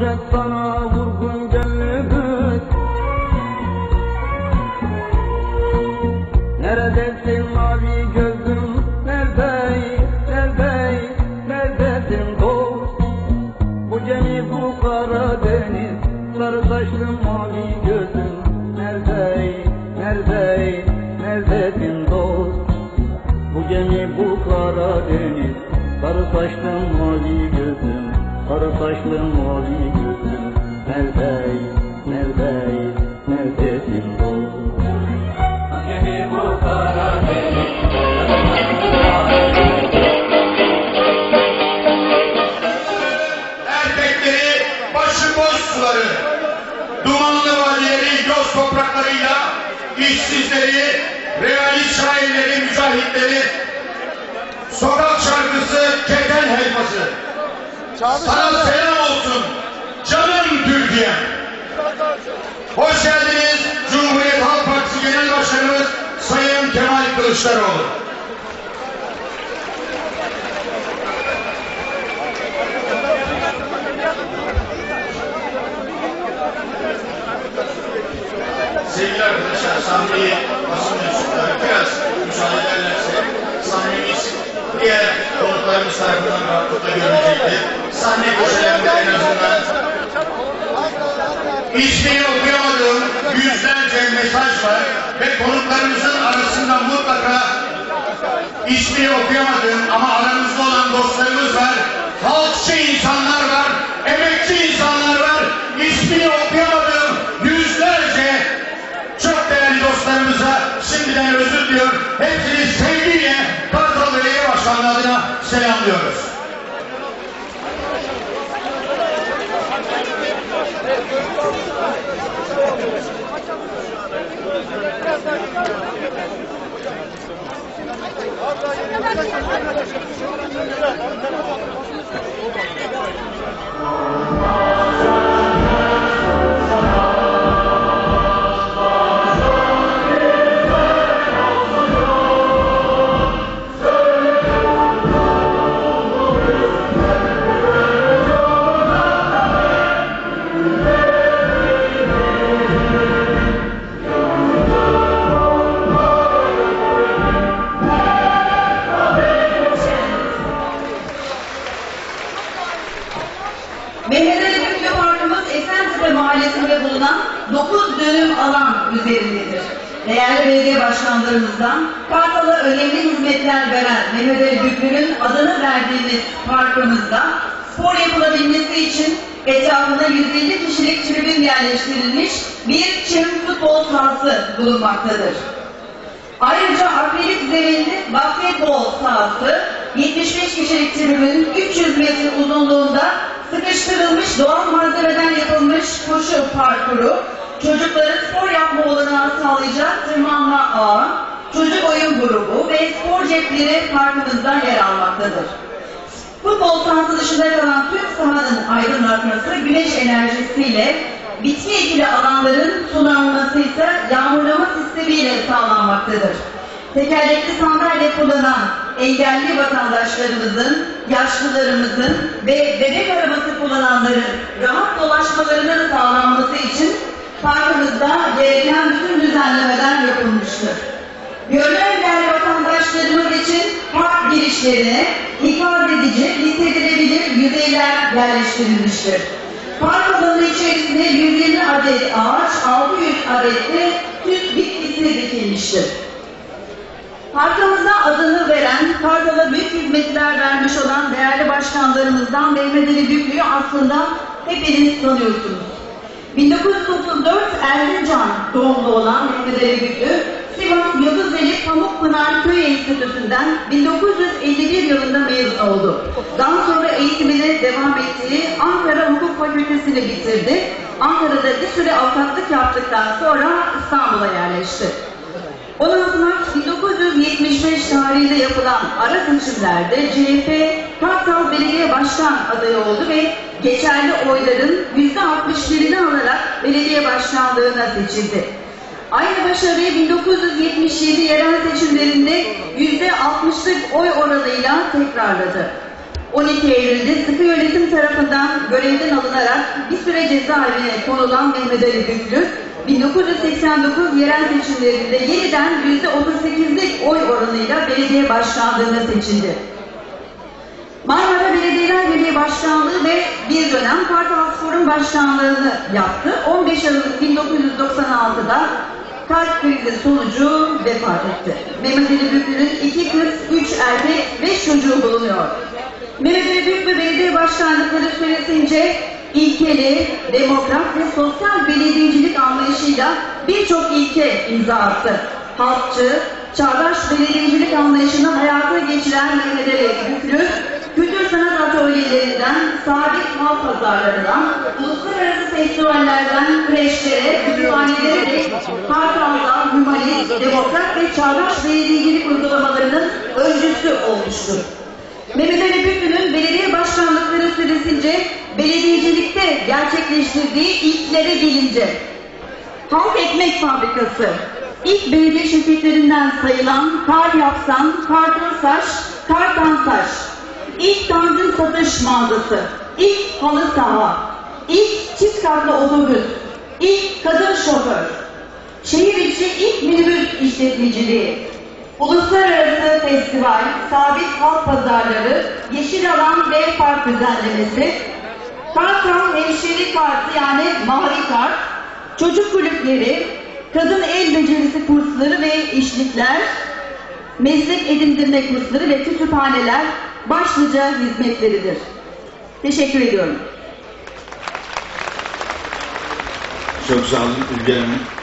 Hasret sana vurgun gönlümüz Neredesin mavi gözüm? Neredeyim, neredeyim, neredesin dost? Bu gemi bu kara deniz. Sarı saçlı mavi gözüm. Neredeyim, neredeyim, neredesin dost? Bu gemi bu kara deniz. Sarı saçlı mavi gözüm Sarı saçlı mavi gözüm Neredeyim, neredeyim, neredesin dost Gemi bu kara erkekleri başıboş suları, dumanlı vadileri yoz topraklarıyla, işsizleri, realist şairleri, mücahitleri, sokak şarkısı, keten helvası. Sana selam olsun canım Türkiye. Hoş geldiniz Cumhuriyet Halk Partisi Genel Başkanımız Sayın Kemal Kılıçdaroğlu. Sevgili arkadaşlar, sahneyi ismini okuyamadığım yüzlerce mesaj var ve konuklarımızın arasında mutlaka ismini okuyamadığım ama aramızda olan dostlarımız var. Halkçı insanlar var, emekçi insanlar var. İsmini okuyamadığım yüzlerce çok değerli dostlarımıza şimdiden özür diliyor. Hepsini sevgiyle Kartal Belediye Başkanlığı adına selamlıyoruz. Mehmet 80 Tepe Mahallesi'nde bulunan 9 dönüm alan üzerindedir. Değerli belediye başkanlarımızdan Parkalı önemli hizmetler veren Mehmet Ali Güklü'nün adını verdiğimiz parkımızda spor yapılabilmesi için etrafında 150 kişilik tribün yerleştirilmiş bir çim futbol sahası bulunmaktadır. Ayrıca akrelik zeminli basketbol sahası 75 kişilik tribünün 300 metre uzunluğunda sıkıştırılmış doğal malzemeden yapılmış koşu parkuru, çocukların spor yapma olanağı sağlayacak tırmanma ağı, çocuk oyun grubu ve spor cepleri parkımızda yer almaktadır. Futbol sahası dışında kalan tüm sahanın aydınlatması güneş enerjisiyle bitki ekili alanların sulanması ise yağmurlama sistemiyle sağlanmaktadır. Tekerlekli sandalye kullanan engelli vatandaşlarımızın, yaşlılarımızın ve bebek arabası kullananların rahat dolaşmalarının sağlanması için parkımızda gereken bütün düzenlemeler yapılmıştır. Görme engelli vatandaşlarımız için park girişlerine ikaz edici, hissedilebilir yüzeyler yerleştirilmiştir. Park alanı içerisinde 120 adet ağaç, 600 adet de süs bitkisi dikilmiştir. Parkımıza adını veren, Kartal'a büyük hizmetler vermiş olan değerli başkanlarımızdan Mehmet Ali Büklü'yü aslında hepiniz tanıyorsunuz. 1934 Erzincan doğumlu olan Mehmet Ali Büklü, Sivas Yıldızeli Pamukpınar Köy Enstitüsü'nden 1951 yılında mezun oldu. Daha sonra eğitimine devam ettiği Ankara Hukuk Fakültesini bitirdi. Ankara'da bir süre avukatlık yaptıktan sonra İstanbul'a yerleşti. 16 Mart 1975 tarihinde yapılan ara seçimlerde CHP Kartal Belediye Başkan adayı oldu ve geçerli oyların %61'ini alarak belediye başkanlığına seçildi. Aynı başarıyı 1977 yerel seçimlerinde %60'lık oy oranıyla tekrarladı. 12 Eylül'de sıkı yönetim tarafından görevden alınarak bir süre cezaevine konulan Mehmet Ali Büklü, 1989 yerel seçimlerinde yeniden %38'lik oy oranıyla belediye başkanlığına seçildi. Marmara Belediyeler Birliği Başkanlığı ve bir dönem Kartalspor'un başkanlığını yaptı. 15 Aralık 1996'da kalp krizi sonucu vefat etti. Mehmet Ali Büklü'nün iki kız, üç erkek, beş çocuğu bulunuyor. Mehmet Ali Büklü belediye başkanlıkları süresince ilkeli, demokrat ve sosyal belediyecilik anlayışıyla birçok ilke imza attı. Halkçı, çağdaş belediyecilik anlayışını hayata geçiren Mehmet Ali Büklü, kültür sanat atölyelerinden, sabit halk pazarlarından, uluslararası festivallerden, kreşlere, kütüphanelere dek Kartal'da humanist, demokrat ve çağdaş belediyecilik uygulamalarının öncüsü olmuştur. Mehmet Ali Büklü'nün belediye başkanlıkları süresince gerçekleştirdiği ilklere gelince Halk Ekmek Fabrikası ilk belediye şirketlerinden sayılan Kar Yapsan, Kartınsaç, Kartansaç ilk tanzim satış mağazası, ilk halı saha, ilk çift katlı otobüs, ilk kadın şoför, şehir içi ilk minibüs işletmeciliği, uluslararası festival, sabit halk pazarları, yeşil alan ve park düzenlemesi, Kartal Hemşeri Kartı yani Mavi Kart, çocuk kulüpleri, kadın el becerisi kursları ve işlikler, meslek edindirme kursları ve kütüphaneler başlıca hizmetleridir. Teşekkür ediyorum. Çok sağ olun Ülgen Hanım.